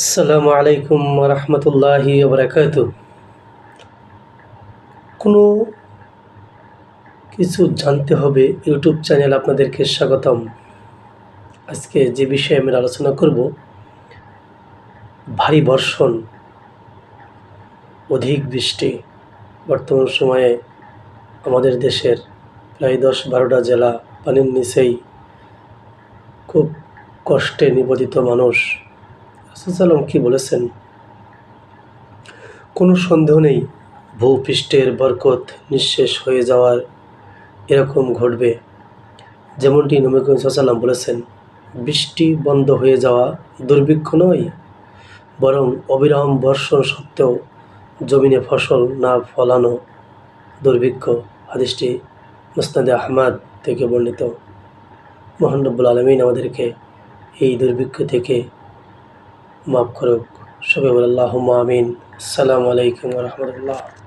আসসালামু আলাইকুম রহমতুল্লাহি বরকাত কোনো কিছু জানতে হবে, ইউটিউব চ্যানেল আপনাদেরকে স্বাগতম। আজকে যে বিষয়ে আমি আলোচনা করব, ভারী বর্ষণ, অধিক বৃষ্টি, বর্তমান সময়ে আমাদের দেশের প্রায় দশ বারোটা জেলা পানির নিচেই খুব কষ্টে নিবেদিত মানুষ। রাসুলসাল্লাম কি বলেছেন? কোনো সন্দেহ নেই, ভূপৃষ্ঠের বরকত নিঃশেষ হয়ে যাওয়ার এরকম ঘটবে। যেমনটি নবী করিম সাল্লাম বলেছেন, বৃষ্টি বন্ধ হয়ে যাওয়া দুর্ভিক্ষ নয়, বরং অবিরাম বর্ষণ সত্ত্বেও জমিনে ফসল না ফলানো দুর্ভিক্ষ। হাদিসটি মুস্তাদে আহমাদ থেকে বর্ণিত। মোহান রব্বুল আলমিন আমাদেরকে এই দুর্ভিক্ষ থেকে মাফ করুক সবাই বলে আল্লাহ আমিন। আসসালামু আলাইকুম রহমতুল্লাহ।